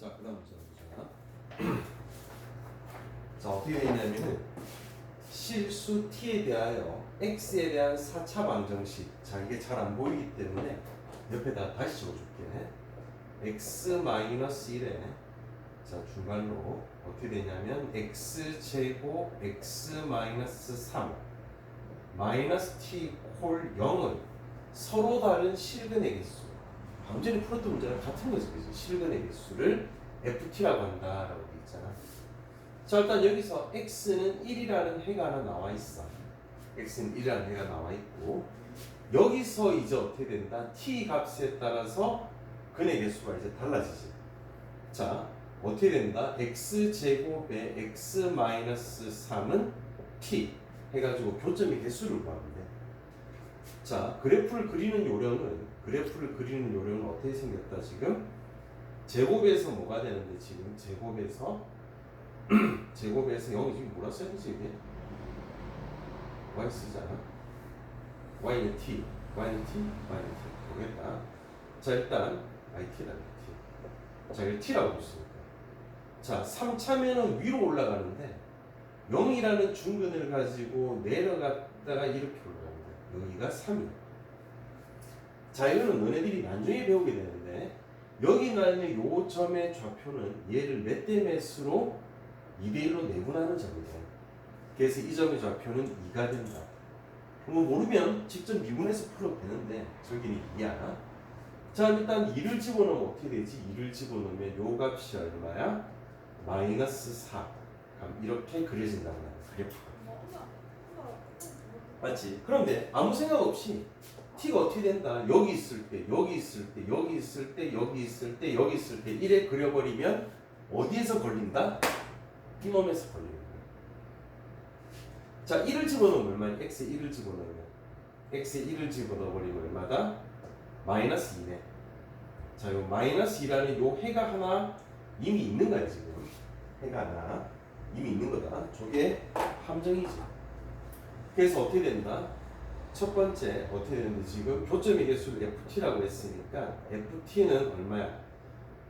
자, 그 다음 문제 보자. 자, 어떻게 되냐면은 실수 t에 대하여 x에 대한 4차 방정식. 자, 이게 잘 안 보이기 때문에 옆에다 다시 적어줄게. x 1에 자, 중괄로 어떻게 되냐면 x 제곱 x 3 마이너스 t 콜 0은 서로 다른 실근의 개수. 방금 전에 풀었던 문제랑 같은 거지, 그지? 실근의 개수를 ft라고 한다라고 돼 있잖아. 자, 일단 여기서 x는 1이라는 해가 하나 나와 있어. x는 1이라는 해가 나와 있고 여기서 이제 어떻게 된다? t 값에 따라서 근의 개수가 이제 달라지지. 자, 어떻게 된다? x 제곱에 x 마이너스 3은 t 해가지고 교점의 개수를 구하면 돼. 자, 그래프를 그리는 요령은 그래프를 그리는 요령은 어떻게 생겼다 지금? 제곱에서 뭐가 되는데 지금 제곱에서 제곱에서 0이 지금 뭐라 써야지 이게? y 쓰잖아. y는 t, y는 t, y는 t. 모르겠다. 자 일단 it다 t. 자 이걸 t라고 했으니까. 자 3차면은 위로 올라가는데 0이라는 중근을 가지고 내려갔다가 이렇게 올라갑니다. 여기가 3이야. 자, 이거는 너네들이 나중에 배우게 되는데 여기 나 있는 요 점의 좌표는 얘를 몇 대 몇으로 2대 1로 내분하는 점이죠. 그래서 이 점의 좌표는 2가 된다. 그럼 모르면 직접 미분해서 풀어도 되는데 저기는 2야. 자, 일단 2를 집어넣으면 어떻게 되지? 2를 집어넣으면 요 값이 얼마야? 마이너스 4. 그럼 이렇게 그려진다고 하는 그래프가. 맞지? 그런데 아무 생각 없이 t가 어떻게 된다? 여기 있을 때, 여기 있을 때, 여기 있을 때, 여기 있을 때, 여기 있을 때 이래 그려버리면 어디에서 걸린다? 이놈에서 걸리는 거야. 자, 1을 집어넣으면 얼마야? x에 1을 집어넣으면 x에 1을 집어넣어버리면 얼마다? 마이너스 2네. 자, 요 마이너스 2라는 요 해가 하나 이미 있는 거야 지금. 해가 하나 이미 있는 거다. 저게 함정이지. 그래서 어떻게 된다? 첫 번째 어떻게 되는데 지금 교점의 개수를 ft라고 했으니까 ft는 얼마야?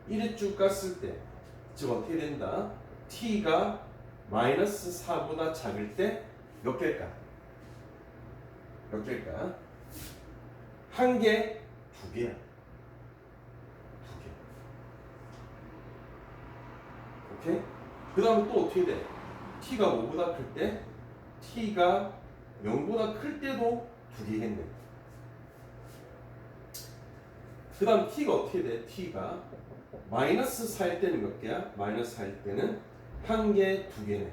1에 쭉 갔을 때, 즉 어떻게 된다? t가 마이너스 4보다 작을 때 몇 개일까? 몇 개일까? 한 개, 두 개야. 두 개. 오케이? 그 다음에 또 어떻게 돼? t가 5보다 클 때, t가 0보다 클 때도 두 개겠네. 그 다음 t가 어떻게 돼? t가 마이너스 4일 때는 몇 개야? 마이너스 4일 때는 한 개, 두 개네.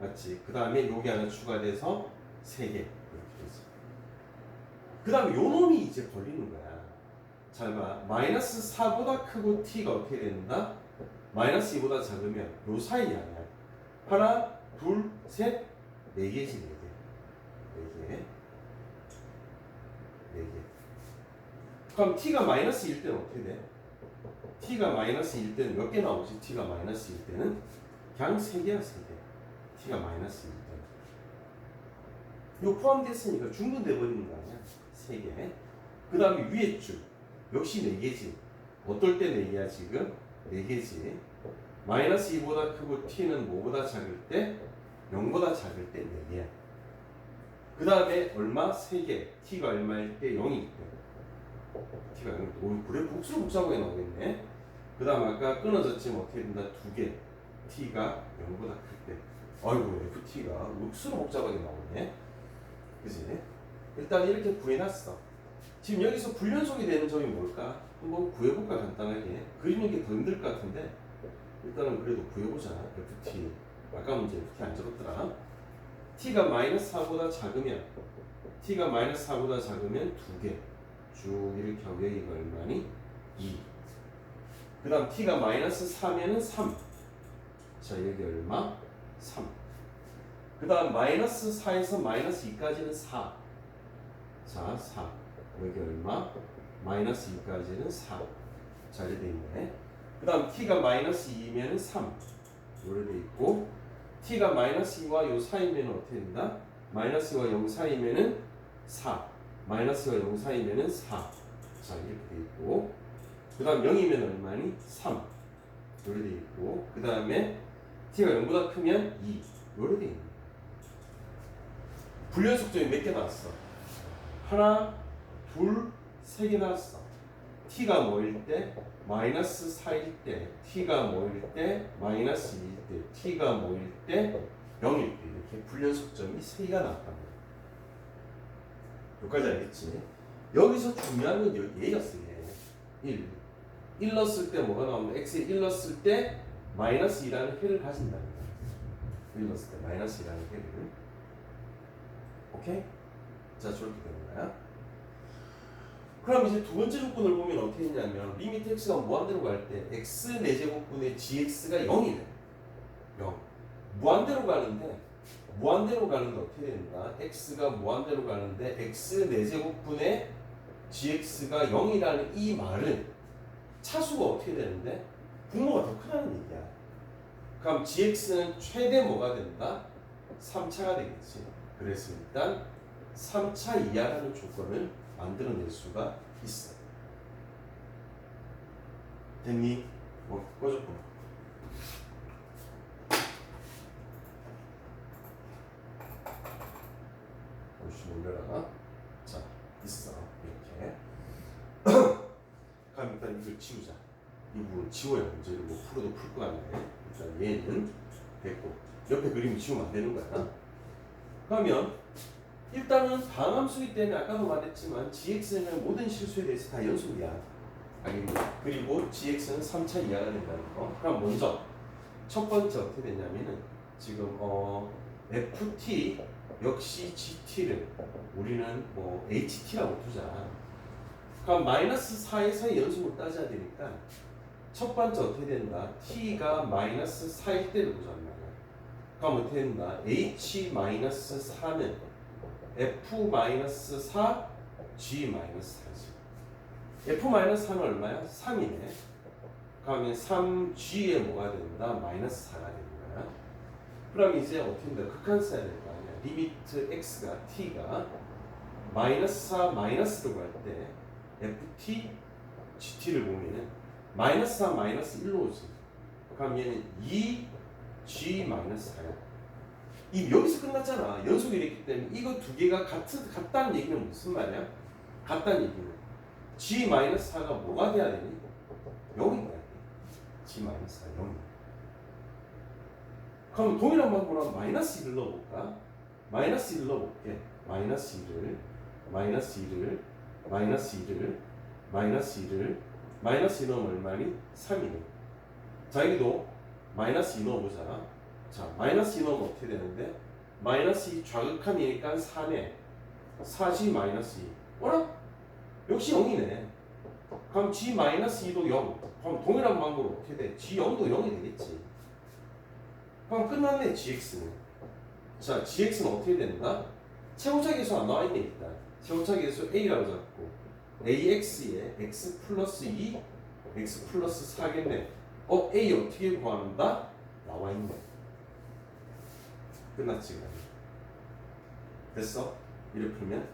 맞지? 그 다음에 여기 하나 추가돼서 세 개. 그 다음에 요 놈이 이제 걸리는 거야. 잘 봐. 마이너스 4보다 크고 t가 어떻게 된다? 마이너스 2보다 작으면 요 사이 아니야. 하나, 둘, 셋, 네 개지, 네 개. 네 개. 네 개. 그럼 t가 마이너스 1 때는 어떻게 돼? t가 마이너스 1 때는 몇 개 나오지? t가 마이너스 1 때는 그냥 3개야 3개 t가 마이너스 1 때는 요 포함됐으니까 중분돼 버리는 거 아니야? 3개 그 다음에 위에 줄 역시 4개지 어떨 때 4개야 지금? 4개지 마이너스 2보다 크고 t는 뭐보다 작을 때? 0보다 작을 때 4개야 그 다음에 얼마? 3개. T가 얼마일 때? 0일 때 t가 0일 때 오, 그래? 복수 복잡하게 나오겠네. 그 다음 아까 끊어졌지만 어떻게 된다? 2개. T가 0보다 클 때 아이고 ft가 억수로 복잡하게 나오네. 그지? 일단 이렇게 구해놨어. 지금 여기서 불연속이 되는 점이 뭘까? 한번 구해볼까 간단하게? 그리는 게 더 힘들 것 같은데? 일단은 그래도 구해보자. Ft 아까 문제 ft 안 적었더라 t가 마이너스 4보다 작으면 t가 마이너스 4보다 작으면 두 개 쭉 이렇게 하고 여기가 얼마니? 2 그 다음 t가 마이너스 4면은 3자 여기 얼마? 3. 그 다음 마이너스 4에서 마이너스 2까지는 4. 자, 4. 여기 얼마? 마이너스 2까지는 4. 자, 이렇게 돼 있네. 그 다음 t가 마이너스 2면은 3. 이렇게 돼 있고 t가 마이너스 2와 요 사이면 어떻게 된다? 마이너스와 0 사이면은 4. 마이너스와 0 사이면은 4. 자, 이렇게 돼 있고 그 다음 0이면 얼마니? 3. 요래 돼 있고 그 다음에 t가 0보다 크면 2 요래 돼 있는 거야. 불연속점이 몇 개 나왔어? 하나, 둘, 세 개 나왔어. T가 뭐일 때? 마이너스 4일 때, t가 뭐일 때? 마이너스 2일 때, t가 뭐일 때? 0일 때 이렇게 불연속점이 세 개가 나왔단 말이야. 여기까지 알겠지? 여기서 중요한 건 여기 얘였어 얘. 1. 1 넣었을 때 뭐가 나오면 x에 1 넣었을 때 마이너스 2라는 해를 가진다는 거야. 1 넣었을 때 마이너스 2라는 해를. 오케이? 자 저렇게 되는 거야. 그럼 이제 두 번째 조건을 보면 어떻게 되냐면 리미트 x가 무한대로 갈 때 x 4제곱분의 gx가 0이 돼. 0. 무한대로 가는데 무한대로 가는데 어떻게 된다? x가 무한대로 가는데 x 4제곱분의 gx가 0이라는 이 말은 차수가 어떻게 되는데 분모가 더 크다는 얘기야. 그럼 gx는 최대 뭐가 된다? 3차가 되겠지. 그래서 일단 3차 이하라는 조건을 만들어낼 수가 있어. 됐니? 뭐 꺼졌구나. 잠시 올려라. 자, 있어. 이렇게. 그럼 일단 이걸 지우자. 이 부분 지워야 문제를 뭐 풀어도 풀거 같네. 일단 얘는 됐고 옆에 그림 지우면 안 되는 거야. 그러면 일단은 방함수기 때문에 아까도 말했지만 gx는 모든 실수에 대해서 다 연속이야. 그리고 gx는 3차 이하가 된다는 거. 그럼 먼저 첫 번째 어떻게 되냐면은 지금 어 ft 역시 gt를 우리는 뭐 ht라고 두자. 그럼 마이너스 4에서의 연속을 따져야 되니까 첫 번째 어떻게 된다? t가 마이너스 4일 때를 보자는. 그럼 어떻게 된다? h 마이너스 4는 f 마이너스 4 g 마이너스 4지. f 마이너스 4는 얼마야? 3이네. 그러면 3g에 뭐가 된다? 마이너스 4가 되는 거야. 그럼 이제 어떻게 된다? 극한 써야 될 거 아니야. 리미트 x가 t가 마이너스 4 마이너스로 갈 때 ft gt를 보면은 마이너스 4 마이너스 1로 오지. 그럼 얘는 2g 마이너스 4야. 이 여기서 끝났잖아. 연속이 됐기 때문에 이거 두 개가 같은 같다는 얘기는 무슨 말이야? 같다는 얘기는 g 마이너스 4가 뭐가 돼야 되니? 0이 돼야 돼. g 마이너스 4 0이. 그럼 동일한 방법으로 마이너스 1을 넣어볼까? 마이너스 1을 넣어볼게. 마이너스 1을 마이너스 1을 마이너스 1을 마이너스 1을 마이너스 2 넣으면 얼마니? 3이네. 자 여기도 마이너스 2 넣어보자. 자 마이너스 2 넣으면 어떻게 되는데? 마이너스 2 좌극함이니까 3에 4g 마이너스 2. 어라? 역시 0이네. 그럼 g 마이너스 2도 0. 그럼 동일한 방법으로 어떻게 돼? g 0도 0이 되겠지. 그럼 끝났네 gx는. 자 gx는 어떻게 된다? 최고차 계수 안 나와 있네 일단. 최고차 계수 a라고 잡고 ax에 x 플러스 2, x 플러스 4겠네. 어 a 어떻게 구한다? 나와 있네. 끝났지 그럼. 됐어? 이렇게 풀면